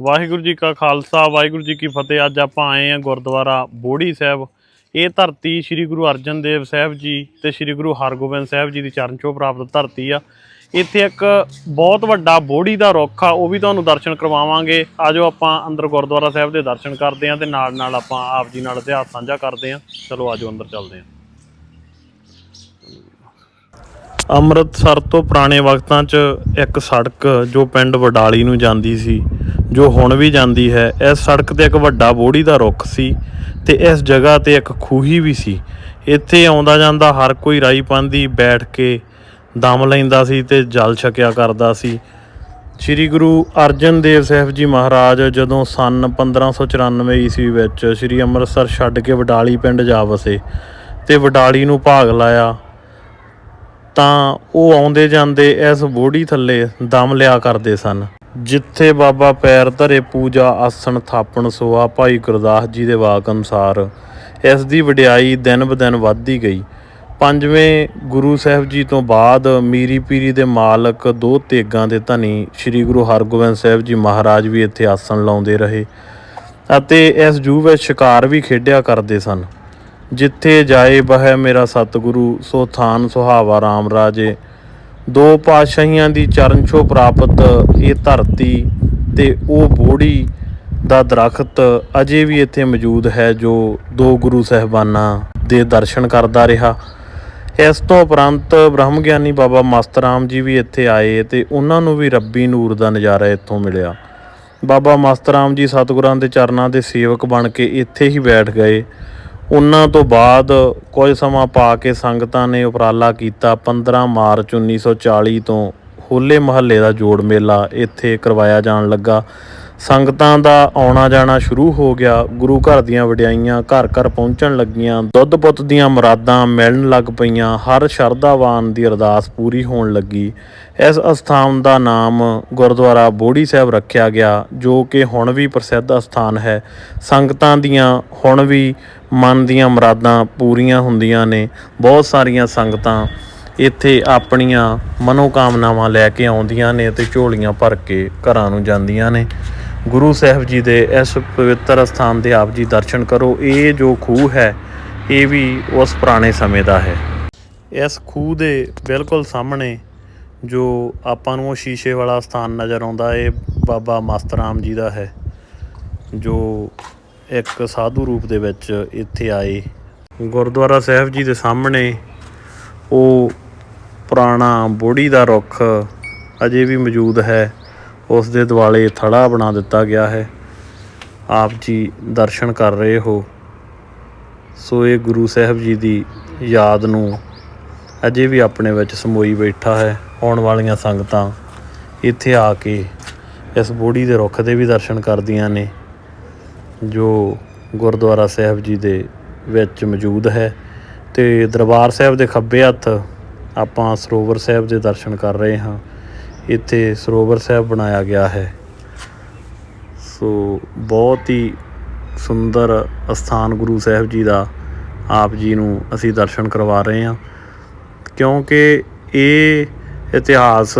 ਵਾਹਿਗੁਰੂ ਜੀ ਕਾ ਖਾਲਸਾ, ਵਾਹਿਗੁਰੂ ਜੀ ਕੀ ਫਤਿਹ। ਅੱਜ ਆਪਾਂ ਆਏ ਹਾਂ ਗੁਰਦੁਆਰਾ ਬੋੜੀ ਸਾਹਿਬ। ਇਹ ਧਰਤੀ ਸ੍ਰੀ ਗੁਰੂ ਅਰਜਨ ਦੇਵ ਸਾਹਿਬ ਜੀ ਤੇ ਸ੍ਰੀ ਗੁਰੂ ਹਰਗੋਬਿੰਦ ਸਾਹਿਬ ਜੀ ਦੀ ਚਰਨ ਛੋਹ ਪ੍ਰਾਪਤ ਧਰਤੀ ਆ। ਇੱਥੇ ਇੱਕ ਬਹੁਤ ਵੱਡਾ ਬੋੜੀ ਦਾ ਰੁੱਖ ਆ, ਉਹ ਵੀ ਤੁਹਾਨੂੰ ਦਰਸ਼ਨ ਕਰਵਾਵਾਂਗੇ। ਆਜੋ ਆਪਾਂ ਅੰਦਰ ਗੁਰਦੁਆਰਾ ਸਾਹਿਬ ਦੇ ਦਰਸ਼ਨ ਕਰਦੇ ਹਾਂ ਤੇ ਨਾਲ ਨਾਲ ਆਪਾਂ ਆਪ ਜੀ ਨਾਲ ਇਤਿਹਾਸ ਸਾਂਝਾ ਕਰਦੇ ਹਾਂ। ਚਲੋ ਆਜੋ ਅੰਦਰ ਚੱਲਦੇ ਹਾਂ। ਅੰਮ੍ਰਿਤਸਰ ਤੋਂ ਪੁਰਾਣੇ ਵਕਤਾਂ 'ਚ ਇੱਕ ਸੜਕ ਜੋ ਪਿੰਡ ਵਡਾਲੀ ਨੂੰ ਜਾਂਦੀ ਸੀ, ਜੋ ਹੁਣ ਵੀ ਜਾਂਦੀ ਹੈ, ਇਸ ਸੜਕ ਤੇ ਇੱਕ ਵੱਡਾ ਬੋੜੀ ਦਾ ਰੁੱਖ ਸੀ ਤੇ ਇਸ ਜਗ੍ਹਾ ਤੇ ਇੱਕ ਖੂਹੀ ਵੀ ਸੀ। ਇੱਥੇ ਆਉਂਦਾ ਜਾਂਦਾ ਹਰ ਕੋਈ ਰਾਈ ਪਾਂਦੀ ਬੈਠ ਕੇ ਦਮ ਲੈਂਦਾ ਸੀ ਤੇ ਜਲ ਛਕਿਆ ਕਰਦਾ ਸੀ। ਸ੍ਰੀ ਗੁਰੂ ਅਰਜਨ ਦੇਵ ਸਾਹਿਬ ਜੀ ਮਹਾਰਾਜ ਜਦੋਂ ਸਨ 1594 ਈਸਵੀ ਵਿੱਚ ਸ੍ਰੀ ਅੰਮ੍ਰਿਤਸਰ ਛੱਡ ਕੇ ਵਡਾਲੀ ਪਿੰਡ ਜਾ ਵਸੇ ਤੇ ਵਡਾਲੀ ਨੂੰ ਭਾਗ ਲਾਇਆ ਤਾਂ ਉਹ ਆਉਂਦੇ ਜਾਂਦੇ ਇਸ ਬੋੜੀ ਥੱਲੇ ਦਮ ਲਿਆ ਕਰਦੇ ਸਨ। ਜਿੱਥੇ ਬਾਬਾ ਪੈਰ ਧਰੇ ਪੂਜਾ, ਆਸਣ, ਥਾਪਣ ਸੋਆ ਭਾਈ ਗੁਰਦਾਸ ਜੀ ਦੇ ਵਾਕ ਅਨੁਸਾਰ ਇਸ ਦੀ ਵਡਿਆਈ ਦਿਨ ਬ ਦਿਨ ਵੱਧਦੀ ਗਈ। ਪੰਜਵੇਂ ਗੁਰੂ ਸਾਹਿਬ ਜੀ ਤੋਂ ਬਾਅਦ ਮੀਰੀ ਪੀਰੀ ਦੇ ਮਾਲਕ ਦੋ ਤੇਗਾਂ ਦੇ ਧਨੀ ਸ੍ਰੀ ਗੁਰੂ ਹਰਗੋਬਿੰਦ ਸਾਹਿਬ ਜੀ ਮਹਾਰਾਜ ਵੀ ਇੱਥੇ ਆਸਣ ਲਾਉਂਦੇ ਰਹੇ ਅਤੇ ਇਸ ਜੂ ਵਿੱਚ ਸ਼ਿਕਾਰ ਵੀ ਖੇਡਿਆ ਕਰਦੇ ਸਨ। ਜਿੱਥੇ ਜਾਏ ਬਹਿ ਮੇਰਾ ਸਤਿਗੁਰੂ, ਸੋ ਥਾਨ ਸੁਹਾਵਾ RAM ਰਾਜੇ। ਦੋ ਪਾਤਸ਼ਾਹੀਆਂ ਦੀ ਚਰਨ ਛੋ ਪ੍ਰਾਪਤ, ਇਹ ਧਰਤੀ ਤੇ ਉਹ ਬੋੜੀ ਦਾ ਦਰਖਤ ਅਜੇ ਵੀ ਇੱਥੇ ਮੌਜੂਦ ਹੈ ਜੋ ਦੋ ਗੁਰੂ ਸਹਿਬਾਨਾਂ ਦੇ ਦਰਸ਼ਨ ਕਰਦਾ ਰਿਹਾ। ਇਸ ਤੋਂ ਉਪਰੰਤ ਬ੍ਰਹਮ ਗਿਆਨੀ ਬਾਬਾ ਮਸਤ ਰਾਮ ਜੀ ਵੀ ਇੱਥੇ ਆਏ ਤੇ ਉਹਨਾਂ ਨੂੰ ਵੀ ਰੱਬੀ ਨੂਰ ਦਾ ਨਜ਼ਾਰਾ ਇੱਥੋਂ ਮਿਲਿਆ। ਬਾਬਾ ਮਸਤ ਰਾਮ ਜੀ ਸਤਿਗੁਰਾਂ ਦੇ ਚਰਨਾਂ ਦੇ ਸੇਵਕ ਬਣ ਕੇ ਇੱਥੇ ਹੀ ਬੈਠ ਗਏ। ਉਹਨਾਂ ਤੋਂ ਬਾਅਦ ਕੁਝ ਸਮਾਂ ਪਾ ਕੇ ਸੰਗਤਾਂ ਨੇ ਉਪਰਾਲਾ ਕੀਤਾ 15 ਮਾਰਚ 1940 ਤੋਂ ਹੋਲੇ ਮਹੱਲੇ ਦਾ ਜੋੜ ਮੇਲਾ ਇੱਥੇ ਕਰਵਾਇਆ ਜਾਣ ਲੱਗਾ। ਸੰਗਤਾਂ ਦਾ ਆਉਣਾ ਜਾਣਾ ਸ਼ੁਰੂ ਹੋ ਗਿਆ। ਗੁਰੂ ਘਰ ਦੀਆਂ ਵਡਿਆਈਆਂ ਘਰ ਘਰ ਪਹੁੰਚਣ ਲੱਗੀਆਂ। ਦੁੱਧ ਪੁੱਤ ਦੀਆਂ ਮੁਰਾਦਾਂ ਮਿਲਣ ਲੱਗ ਪਈਆਂ। ਹਰ ਸ਼ਰਧਾਵਾਨ ਦੀ ਅਰਦਾਸ ਪੂਰੀ ਹੋਣ ਲੱਗੀ। ਇਸ ਅਸਥਾਨ ਦਾ ਨਾਮ ਗੁਰਦੁਆਰਾ ਬੋੜੀ ਸਾਹਿਬ ਰੱਖਿਆ ਗਿਆ, ਜੋ ਕਿ ਹੁਣ ਵੀ ਪ੍ਰਸਿੱਧ ਅਸਥਾਨ ਹੈ। ਸੰਗਤਾਂ ਦੀਆਂ ਹੁਣ ਵੀ ਮਨ ਦੀਆਂ ਮੁਰਾਦਾਂ ਪੂਰੀਆਂ ਹੁੰਦੀਆਂ ਨੇ। ਬਹੁਤ ਸਾਰੀਆਂ ਸੰਗਤਾਂ ਇੱਥੇ ਆਪਣੀਆਂ ਮਨੋਕਾਮਨਾਵਾਂ ਲੈ ਕੇ ਆਉਂਦੀਆਂ ਨੇ ਤੇ ਝੋਲੀਆਂ ਭਰ ਕੇ ਘਰਾਂ ਨੂੰ ਜਾਂਦੀਆਂ ਨੇ। ਗੁਰੂ ਸਾਹਿਬ ਜੀ ਦੇ ਇਸ ਪਵਿੱਤਰ ਸਥਾਨ ਦੇ ਆਪ ਜੀ ਦਰਸ਼ਨ ਕਰੋ। ਇਹ ਜੋ ਖੂਹ ਹੈ, ਇਹ ਵੀ ਉਸ ਪੁਰਾਣੇ ਸਮੇਂ ਦਾ ਹੈ। ਇਸ ਖੂਹ ਦੇ ਬਿਲਕੁਲ ਸਾਹਮਣੇ ਜੋ ਆਪਾਂ ਨੂੰ ਉਹ ਸ਼ੀਸ਼ੇ ਵਾਲਾ ਸਥਾਨ ਨਜ਼ਰ ਆਉਂਦਾ, ਇਹ ਬਾਬਾ ਮਸਤ ਰਾਮ ਜੀ ਦਾ ਹੈ, ਜੋ ਇੱਕ ਸਾਧੂ ਰੂਪ ਦੇ ਵਿੱਚ ਇੱਥੇ ਆਏ। ਗੁਰਦੁਆਰਾ ਸਾਹਿਬ ਜੀ ਦੇ ਸਾਹਮਣੇ ਉਹ ਪੁਰਾਣਾ ਬੋੜੀ ਦਾ ਰੁੱਖ ਅਜੇ ਵੀ ਮੌਜੂਦ ਹੈ। ਉਸ ਦੇ ਦੁਆਲੇ ਥੜਾ ਬਣਾ ਦਿੱਤਾ ਗਿਆ ਹੈ। ਆਪ ਜੀ ਦਰਸ਼ਨ ਕਰ ਰਹੇ ਹੋ। ਸੋ ਇਹ ਗੁਰੂ ਸਾਹਿਬ ਜੀ ਦੀ ਯਾਦ ਨੂੰ ਅਜੇ ਵੀ ਆਪਣੇ ਵਿੱਚ ਸਮੋਈ ਬੈਠਾ ਹੈ। ਆਉਣ ਵਾਲੀਆਂ ਸੰਗਤਾਂ ਇੱਥੇ ਆ ਕੇ ਇਸ ਬੋੜੀ ਦੇ ਰੁੱਖ ਦੇ ਵੀ ਦਰਸ਼ਨ ਕਰਦੀਆਂ ਨੇ, ਜੋ ਗੁਰਦੁਆਰਾ ਸਾਹਿਬ ਜੀ ਦੇ ਵਿੱਚ ਮੌਜੂਦ ਹੈ। ਤੇ ਦਰਬਾਰ ਸਾਹਿਬ ਦੇ ਖੱਬੇ ਹੱਥ ਆਪਾਂ ਸਰੋਵਰ ਸਾਹਿਬ ਦੇ ਦਰਸ਼ਨ ਕਰ ਰਹੇ ਹਾਂ। ਇੱਥੇ ਸਰੋਵਰ ਸਾਹਿਬ ਬਣਾਇਆ ਗਿਆ ਹੈ। ਸੋ ਬਹੁਤ ਹੀ ਸੁੰਦਰ ਅਸਥਾਨ ਗੁਰੂ ਸਾਹਿਬ ਜੀ ਦਾ ਆਪ ਜੀ ਨੂੰ ਅਸੀਂ ਦਰਸ਼ਨ ਕਰਵਾ ਰਹੇ ਹਾਂ। ਕਿਉਂਕਿ ਇਹ ਇਤਿਹਾਸ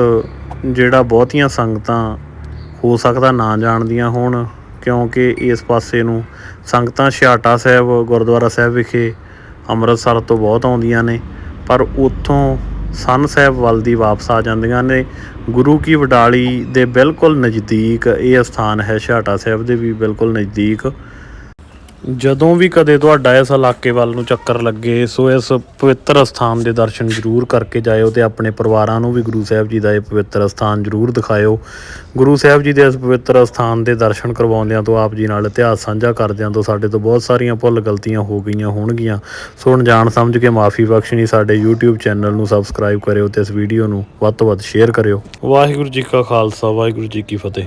ਜਿਹੜਾ ਬਹੁਤੀਆਂ ਸੰਗਤਾਂ ਹੋ ਸਕਦਾ ਨਾ ਜਾਣਦੀਆਂ ਹੋਣ, ਕਿਉਂਕਿ ਇਸ ਪਾਸੇ ਨੂੰ ਸੰਗਤਾਂ ਛਿਆਟਾ ਸਾਹਿਬ, ਗੁਰਦੁਆਰਾ ਸਾਹਿਬ ਵਿਖੇ ਅੰਮ੍ਰਿਤਸਰ ਤੋਂ ਬਹੁਤ ਆਉਂਦੀਆਂ ਨੇ, ਪਰ ਉੱਥੋਂ ਸਨ ਸਾਹਿਬ ਵੱਲ ਦੀ ਵਾਪਸ ਆ ਜਾਂਦੀਆਂ ਨੇ। ਗੁਰੂ ਕੀ ਵਡਾਲੀ ਦੇ ਬਿਲਕੁਲ ਨਜ਼ਦੀਕ ਇਹ ਸਥਾਨ ਹੈ, ਛਾਟਾ ਸਾਹਿਬ ਦੇ ਵੀ ਬਿਲਕੁਲ ਨਜ਼ਦੀਕ। ਜਦੋਂ ਵੀ ਕਦੇ ਤੁਹਾਡਾ ਇਸ ਇਲਾਕੇ ਵੱਲ ਨੂੰ ਚੱਕਰ ਲੱਗੇ, ਸੋ ਇਸ ਪਵਿੱਤਰ ਸਥਾਨ ਦੇ ਦਰਸ਼ਨ ਜ਼ਰੂਰ ਕਰਕੇ ਜਾਇਓ ਤੇ ਆਪਣੇ ਪਰਿਵਾਰਾਂ ਨੂੰ ਵੀ ਗੁਰੂ ਸਾਹਿਬ ਜੀ ਦਾ ਇਹ ਪਵਿੱਤਰ ਸਥਾਨ ਜ਼ਰੂਰ ਦਿਖਾਇਓ। ਗੁਰੂ ਸਾਹਿਬ ਜੀ ਦੇ ਇਸ ਪਵਿੱਤਰ ਸਥਾਨ ਦੇ ਦਰਸ਼ਨ ਕਰਵਾਉਂਦਿਆਂ ਤੋਂ ਆਪ ਜੀ ਨਾਲ ਇਤਿਹਾਸ ਸਾਂਝਾ ਕਰਦਿਆਂ ਤੋਂ ਸਾਡੇ ਤੋਂ ਬਹੁਤ ਸਾਰੀਆਂ ਭੁੱਲ ਗਲਤੀਆਂ ਹੋ ਗਈਆਂ ਹੋਣਗੀਆਂ। ਸੋ ਅਣਜਾਣ ਸਮਝ ਕੇ ਮਾਫੀ ਬਖਸ਼ਣੀ, ਸਾਡੇ YouTube ਚੈਨਲ ਨੂੰ ਸਬਸਕ੍ਰਾਈਬ ਕਰਿਓ ਤੇ ਇਸ ਵੀਡੀਓ ਨੂੰ ਵੱਧ ਤੋਂ ਵੱਧ ਸ਼ੇਅਰ ਕਰਿਓ। ਵਾਹਿਗੁਰੂ ਜੀ ਕਾ ਖਾਲਸਾ, ਵਾਹਿਗੁਰੂ ਜੀ ਕੀ ਫਤਿਹ।